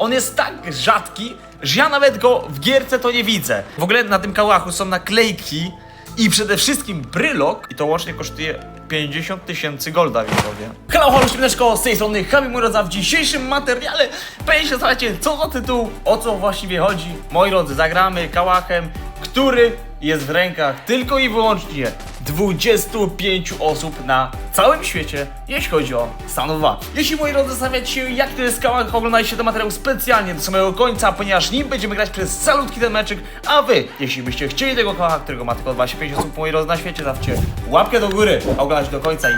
On jest tak rzadki, że ja nawet go w gierce to nie widzę. W ogóle na tym kałachu są naklejki i przede wszystkim brylok i to łącznie kosztuje 50 tysięcy golda widzowie. Hello, halo, śmieszko, z tej strony Chami Murodza. W dzisiejszym materiale się zastanawiacie, co za tytuł, o co właściwie chodzi. Moi drodzy, zagramy kałachem, który jest w rękach tylko i wyłącznie 25 osób na całym świecie, jeśli chodzi o stanowa. Jeśli moi drodzy zastanawiacie się, jak to jest kałach, oglądajcie ten materiał specjalnie do samego końca, ponieważ nim będziemy grać przez calutki ten meczyk, a wy, jeśli byście chcieli tego kałacha, którego ma tylko 25 osób, moi drodzy, na świecie, dawcie łapkę do góry, oglądać do końca i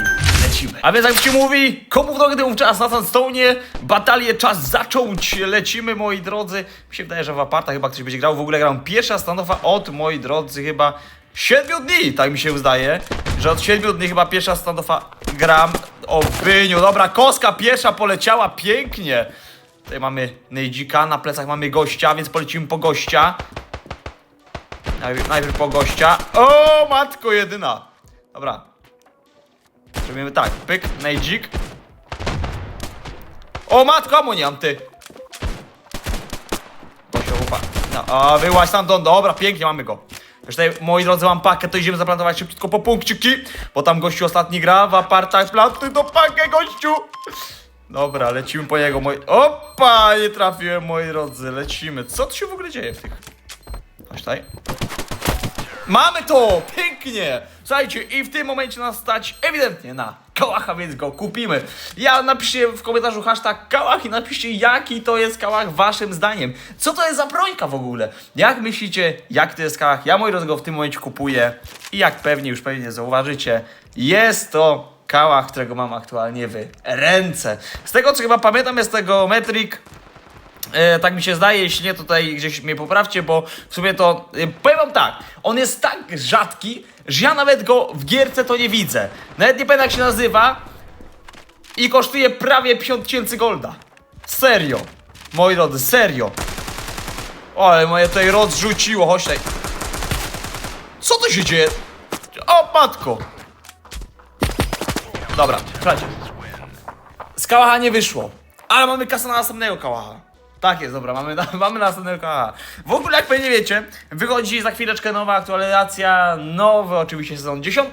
lecimy. A więc jak się mówi, komu w nogę temu czas na Sandstone, batalię czas zacząć, lecimy moi drodzy. Mi się wydaje, że w aparta chyba ktoś będzie grał, w ogóle grałem pierwsza standowa od, moi drodzy, chyba 7 dni, tak mi się zdaje, że od 7 dni chyba pierwsza standowa gram o byniu. Dobra, koska pierwsza poleciała pięknie. Tutaj mamy Nejdzika, na plecach mamy gościa, więc polecimy po gościa. Najpierw, najpierw po gościa. O, matko jedyna. Dobra. Zrobimy tak, pyk, Nejdzik. O, matko, amu nie mam, ty. Upa. No, a, tam, don, dobra, pięknie, mamy go. Tutaj, moi drodzy, mam pakę, to idziemy zaplantować szybciutko po punkciki, bo tam gościu ostatni gra w apartach, plantuj do pakę, gościu! Dobra, lecimy po jego, moi... Opa, nie trafiłem, moi drodzy, lecimy. Co tu się w ogóle dzieje w tych... Chodź tutaj. Mamy to! Pięknie! Słuchajcie, i w tym momencie nas stać ewidentnie na kałacha, więc go kupimy. Ja napiszcie w komentarzu hashtag kałach i napiszcie jaki to jest kałach waszym zdaniem. Co to jest za brońka w ogóle? Jak myślicie, jak to jest kałach? Ja moi drodzy go w tym momencie kupuję i jak pewnie już pewnie zauważycie, jest to kałach, którego mam aktualnie w ręce. Z tego co chyba pamiętam jest tego Metric E, tak mi się zdaje, jeśli nie, tutaj gdzieś mnie poprawcie, bo w sumie to, e, powiem wam tak, on jest tak rzadki, że ja nawet go w gierce to nie widzę. Nawet nie pamiętam jak się nazywa i kosztuje prawie 50 tysięcy golda. Serio. Moi drodzy, serio. Ale moje tutaj rozrzuciło, chodź tutaj. Co tu się dzieje? O, matko. Dobra, słuchajcie. Z kałacha nie wyszło. Ale mamy kasę na następnego kałacha. Tak jest, dobra, mamy, na, mamy kałacha. W ogóle, jak pewnie wiecie, wychodzi za chwileczkę nowa aktualizacja, nowy oczywiście sezon 10.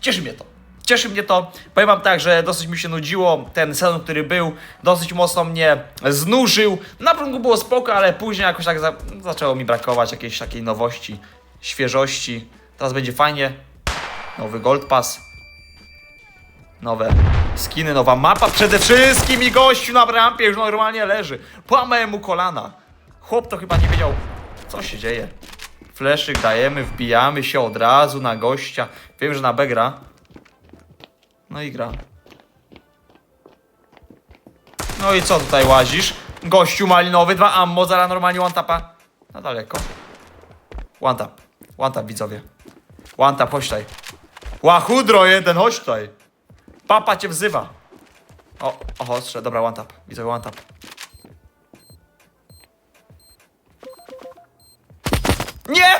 Cieszy mnie to. Cieszy mnie to. Powiem wam tak, że dosyć mi się nudziło. Ten sezon, który był, dosyć mocno mnie znużył. Na początku było spoko, ale później jakoś tak za, zaczęło mi brakować jakiejś takiej nowości, świeżości. Teraz będzie fajnie. Nowy Gold Pass nowe skiny, nowa mapa przede wszystkim i gościu na rampie już normalnie leży. Połamałem mu kolana. Chłop to chyba nie wiedział, co się dzieje. Fleszyk dajemy, wbijamy się od razu na gościa. Wiem, że na B gra. No i gra. No i co tutaj łazisz? Gościu malinowy, dwa ammo, zaraz normalnie one tapa. Na daleko. One tap. One tap, widzowie. One tap, chodź tutaj. Łachudro jeden, chodź tutaj. Papa cię wzywa. O, oho, strzel, dobra, one tap. Widzę one tap. Nie!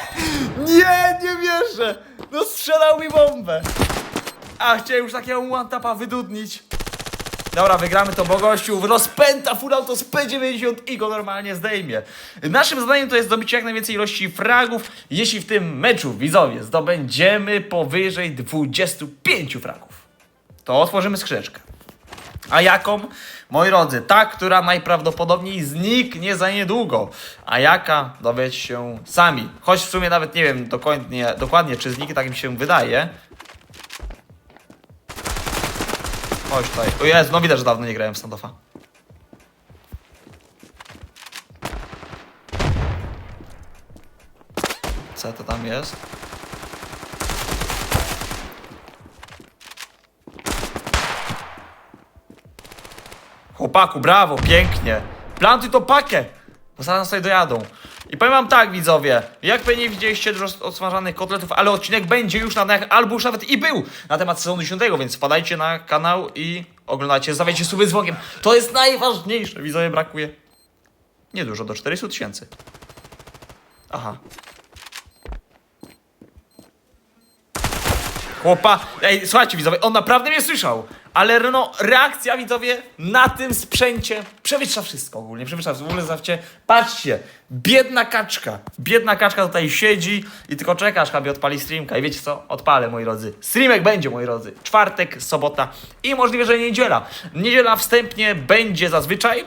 Nie, nie wierzę! No strzelał mi bombę! A, chciałem już takiego one tapa wydudnić. Dobra, wygramy to, bo gościu rozpęta full auto z P90 i go normalnie zdejmie. Naszym zadaniem to jest zdobycie jak najwięcej ilości fragów. Jeśli w tym meczu, widzowie, zdobędziemy powyżej 25 fragów to otworzymy skrzyneczkę. A jaką? Moi drodzy, ta, która najprawdopodobniej zniknie za niedługo. A jaka? Dowiecie się sami. Choć w sumie nawet nie wiem dokładnie, dokładnie czy zniknie, tak mi się wydaje. Chodź tutaj. O Jezu, no widać, że dawno nie grałem w standoffa. Co to tam jest? Chłopaku, brawo, pięknie. Plantuj to pakę, bo zaraz sobie dojadą. I powiem wam tak, widzowie, jak pewnie widzieliście dużo odsmażanych kotletów, ale odcinek będzie już na dniach, albo już nawet i był na temat sezonu 10, więc wpadajcie na kanał i oglądajcie, zostawiajcie suby dzwonkiem. To jest najważniejsze, widzowie, brakuje niedużo, do 400 tysięcy. Aha. Chłopa, ej, słuchajcie widzowie, on naprawdę mnie słyszał, ale no, reakcja widzowie na tym sprzęcie przewyższa wszystko ogólnie, przewyższa. W ogóle zawcie, patrzcie, biedna kaczka, biedna kaczka tutaj siedzi i tylko czeka, aż Habi odpali streamka i wiecie co, odpalę moi drodzy, streamek będzie moi drodzy, czwartek, sobota i możliwe, że niedziela. Niedziela wstępnie będzie zazwyczaj,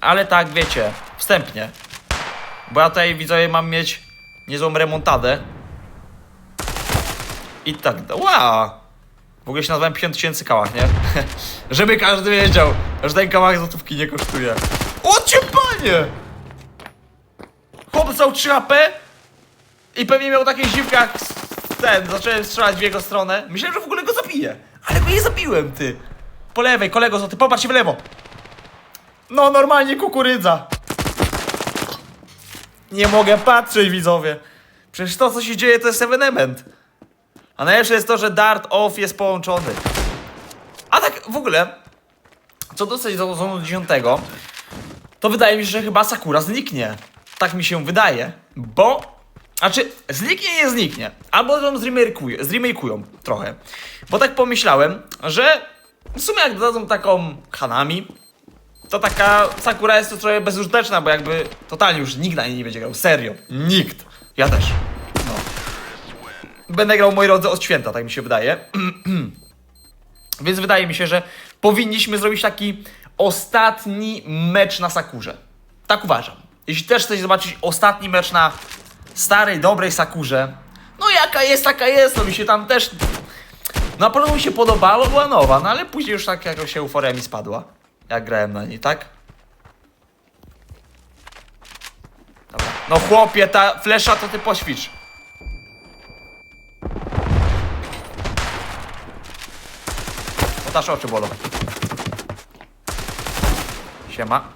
ale tak wiecie, wstępnie, bo ja tutaj widzowie mam mieć niezłą remontadę. I tak, wow! W ogóle się nazwałem 50 tysięcy kałach, nie? Żeby każdy wiedział, że ten kałach złotówki nie kosztuje. O cię panie! Chłop dostał 3 HP i pewnie miał takie dziwki jak ten, zacząłem strzelać w jego stronę. Myślałem, że w ogóle go zabiję, ale go nie zabiłem, ty. Po lewej, kolego złoty, popatrz się w lewo. No, normalnie kukurydza. Nie mogę patrzeć, widzowie. Przecież to, co się dzieje, to jest ewenement. A najlepsze jest to, że Dart Off jest połączony. A tak w ogóle, co dostać do sezonu 10, to wydaje mi się, że chyba Sakura zniknie. Tak mi się wydaje, bo... Znaczy, zniknie, nie zniknie. Albo ją zremake'ują trochę. Bo tak pomyślałem, że w sumie jak dodadzą taką Hanami, to taka Sakura jest to trochę bezużyteczna, bo jakby totalnie już nikt na niej nie będzie grał. Serio. Nikt. Ja też. Będę grał moi drodzy od święta, tak mi się wydaje. Więc wydaje mi się, że powinniśmy zrobić taki ostatni mecz na Sakurze. Tak uważam. Jeśli też chcecie zobaczyć ostatni mecz na starej, dobrej Sakurze, no jaka jest, taka jest, no mi się tam też... Na początku mi się podobało, była nowa, no ale później już tak jakoś euforia mi spadła. Jak grałem na niej, tak? Dobra. No chłopie, ta flesza to ty poświcz. O, tasze oczy bolą. Siema.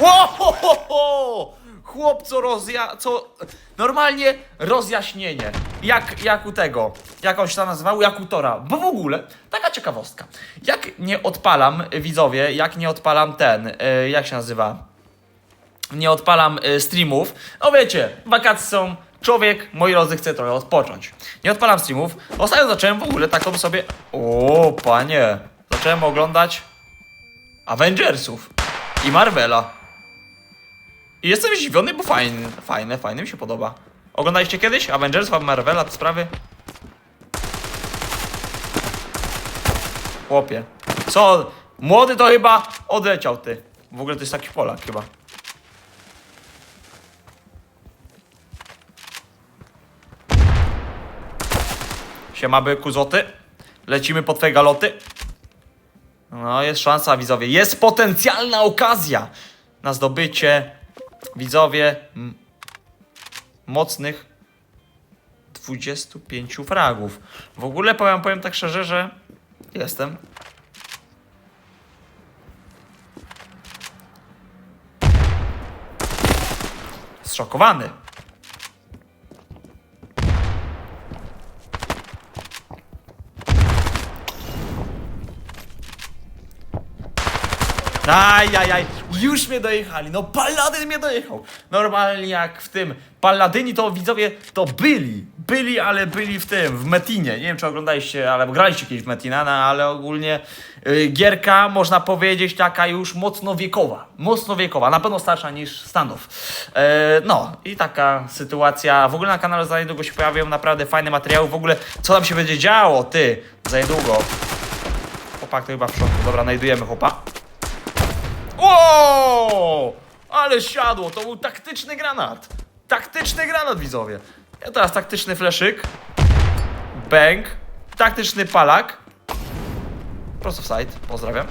O, ho, ho, ho! Chłop, co rozja... co... Normalnie rozjaśnienie. Jak, jak u tego. Jak on się tam nazywał? Jak u Tora. Bo w ogóle, taka ciekawostka. Jak nie odpalam, widzowie, jak nie odpalam ten, y, jak się nazywa? nie odpalam y, streamów. No wiecie, wakacje są, człowiek, moi drodzy, chce trochę odpocząć. Nie odpalam streamów. Ostatnio zacząłem w ogóle taką sobie... O, panie. Zacząłem oglądać Avengersów i Marvela. I jestem zdziwiony, bo fajne, fajne, fajne mi się podoba. Oglądaliście kiedyś Avengersów, Marvela, te sprawy? Chłopie. Co? Młody to chyba odleciał, ty. W ogóle to jest taki Polak chyba. Siema byku złoty. Lecimy po twoje galoty. No, jest szansa, widzowie. Jest potencjalna okazja na zdobycie, widzowie, mocnych 25 fragów. W ogóle powiem, powiem tak szczerze, że jestem. Zszokowany. Ajajaj, już mnie dojechali. No Paladyn mnie dojechał. Normalnie jak w tym. Paladyni to widzowie to byli. Byli, ale byli w tym, w Metinie. Nie wiem, czy oglądaliście, ale graliście kiedyś w Metina, no, ale ogólnie y, gierka, można powiedzieć, taka już mocno wiekowa. Mocno wiekowa, na pewno starsza niż Stanów. E, no i taka sytuacja. W ogóle na kanale za niedługo się pojawią naprawdę fajne materiały. W ogóle, co tam się będzie działo, ty, za niedługo. Chłopak to chyba w środku. Dobra, znajdujemy chłopa. O! Ale siadło, to był taktyczny granat. Taktyczny granat, widzowie. Ja teraz taktyczny fleszyk. Bang. Taktyczny palak. Prosto w side. Pozdrawiam.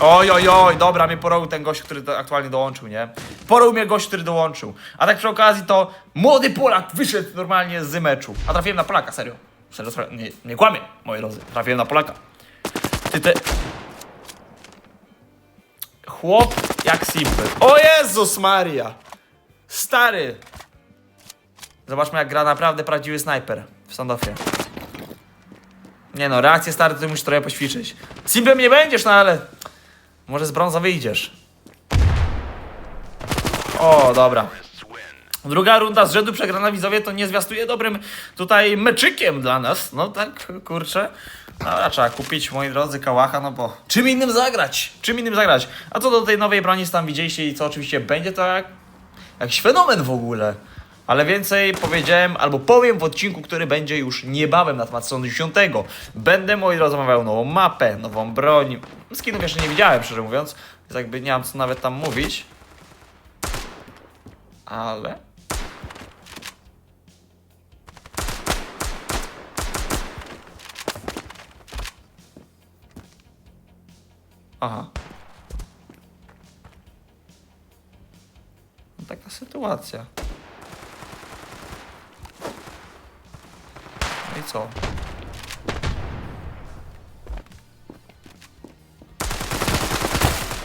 Oj, oj, oj, dobra, mnie porobił ten gość, który aktualnie dołączył, nie? Porobił mnie gość, który dołączył. A tak przy okazji to młody Polak wyszedł normalnie z meczu. A trafiłem na Polaka, serio. Serio, serio nie, nie kłamię, moi drodzy. Trafiłem na Polaka. Ty te... Chłop jak simple. O Jezus Maria! Stary! Zobaczmy jak gra naprawdę prawdziwy snajper w standoffie. Nie no, reakcję stary ty musisz trochę poćwiczyć. Simplem nie będziesz, no ale... Może z brąza wyjdziesz. O, dobra. Druga runda z rzędu przegrana widzowie to nie zwiastuje dobrym tutaj meczykiem dla nas. No tak, kurczę. Dobra, trzeba kupić, moi drodzy, kałacha, no bo czym innym zagrać? Czym innym zagrać? A co do tej nowej broni, co tam widzieliście i co oczywiście będzie, to jak, jakiś fenomen w ogóle. Ale więcej powiedziałem, albo powiem w odcinku, który będzie już niebawem na temat sezonu 10. Będę, moi drodzy, omawiał nową mapę, nową broń. Skinów jeszcze nie widziałem, szczerze mówiąc, więc jakby nie mam co nawet tam mówić. Ale... Aha. No taka sytuacja. No i co?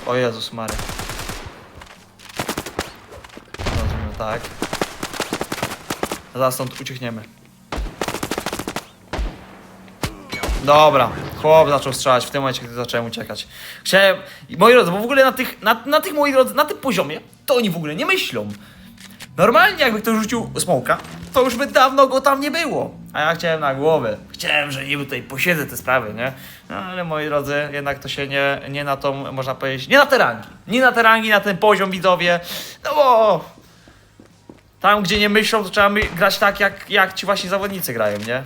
O Jezus Mary. Zrobimy tak. Zaraz stąd uciekniemy. Dobra, chłop zaczął strzelać w tym momencie, gdy zacząłem uciekać. Chciałem. Moi drodzy, bo w ogóle na tych, na, na tych moi drodzy, na tym poziomie, to oni w ogóle nie myślą. Normalnie jakby ktoś rzucił smoka, to już by dawno go tam nie było. A ja chciałem na głowę. Chciałem, że niby tutaj posiedzę te sprawy, nie? No ale moi drodzy, jednak to się nie, nie na tą, można powiedzieć, nie na te rangi. Nie na te rangi, na ten poziom widzowie. No bo tam, gdzie nie myślą, to trzeba my- grać tak, jak, jak ci właśnie zawodnicy grają, nie?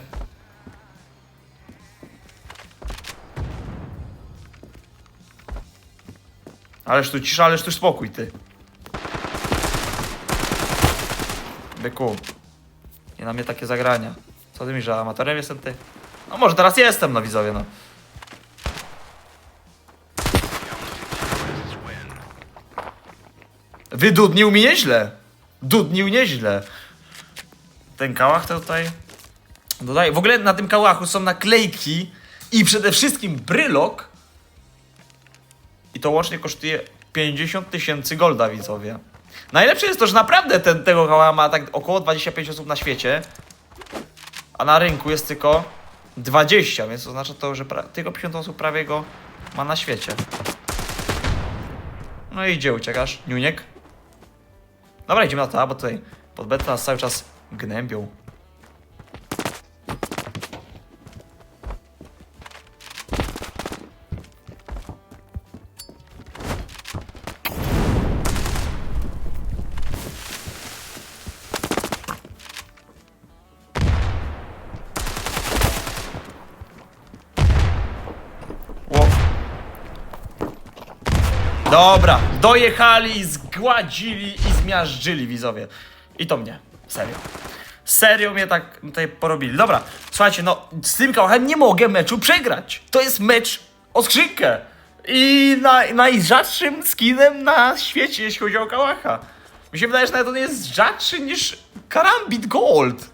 Ależ tu cisza, ależ tu spokój, ty. Byku. Nie na mnie takie zagrania. Co ty mi, że amatorem jestem ty? No może teraz jestem, no widzowie, no. Wydudnił mi nieźle. Dudnił nieźle. Ten kałach to tutaj... Dodaję. W ogóle na tym kałachu są naklejki i przede wszystkim brylok. I to łącznie kosztuje 50 tysięcy golda, widzowie. Najlepsze jest to, że naprawdę ten, tego kałacha ma tak około 25 osób na świecie. A na rynku jest tylko 20, więc oznacza to, że tylko 50 osób prawie go ma na świecie. No i gdzie uciekasz? Niuniek? Dobra, idziemy na to, bo tutaj pod betę nas cały czas gnębią. Dobra, dojechali, zgładzili i zmiażdżyli widzowie. I to mnie, serio. Serio mnie tak tutaj porobili. Dobra, słuchajcie, no z tym kałachem nie mogę meczu przegrać. To jest mecz o skrzynkę. I na, najrzadszym skinem na świecie, jeśli chodzi o kałacha. Mi się wydaje, że nawet on jest rzadszy niż Karambit Gold.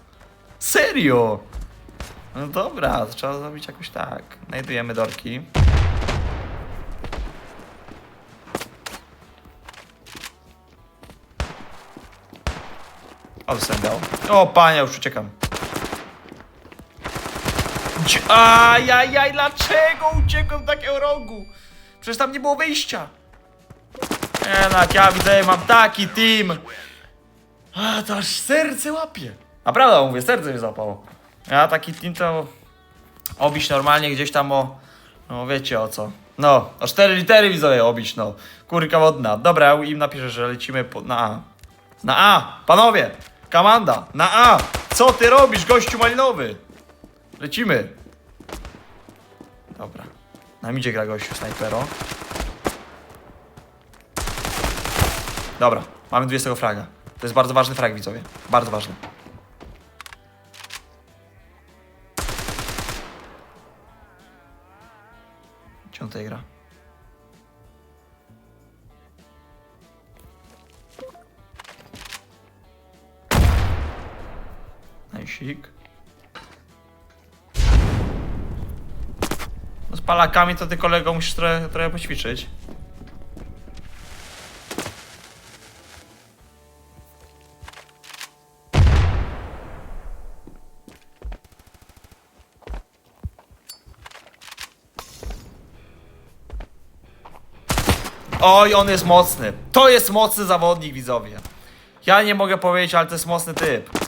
Serio. No dobra, trzeba zrobić jakoś tak. Znajdujemy dorki. Ale sobie dał. O, panie, już uciekam. Ajajaj, dlaczego uciekłem do takiego rogu? Przecież tam nie było wyjścia. No, jak ja widzę, mam taki team. A, to aż serce łapie. Naprawdę mówię, serce mnie zapało. Ja taki team to obić normalnie gdzieś tam o... No wiecie o co. No, o 4 litery widzowie obić, no. Kurka wodna. Dobra, im napiszę, że lecimy po, na A. Na A! Panowie! Kamanda! Na A! Co ty robisz, gościu malinowy? Lecimy. Dobra. Na midzie gra gościu snajpero. Dobra, mamy 20 fraga. To jest bardzo ważny frag, widzowie. Bardzo ważny. Gdzie on tutaj gra? Najsik. No z palakami to ty kolego musisz trochę, trochę poćwiczyć. Oj, on jest mocny. To jest mocny zawodnik, widzowie. Ja nie mogę powiedzieć, ale to jest mocny typ.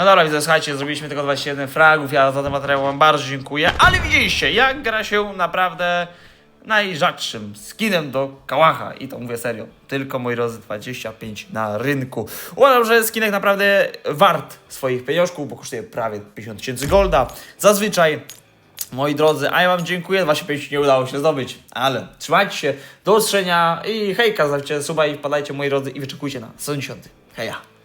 No dobra, widzę, słuchajcie, zrobiliśmy tylko 21 fragów, ja za ten materiał wam bardzo dziękuję, ale widzieliście, jak gra się naprawdę najrzadszym skinem do kałacha i to mówię serio, tylko moi drodzy 25 na rynku. Uważam, że skinek naprawdę wart swoich pieniążków, bo kosztuje prawie 50 tysięcy golda. Zazwyczaj Moi drodzy, a ja wam dziękuję, 25 nie udało się zdobyć, ale trzymajcie się, do usłyszenia i hejka, zostawcie suba i wpadajcie moi drodzy i wyczekujcie na sezon 10. Heja!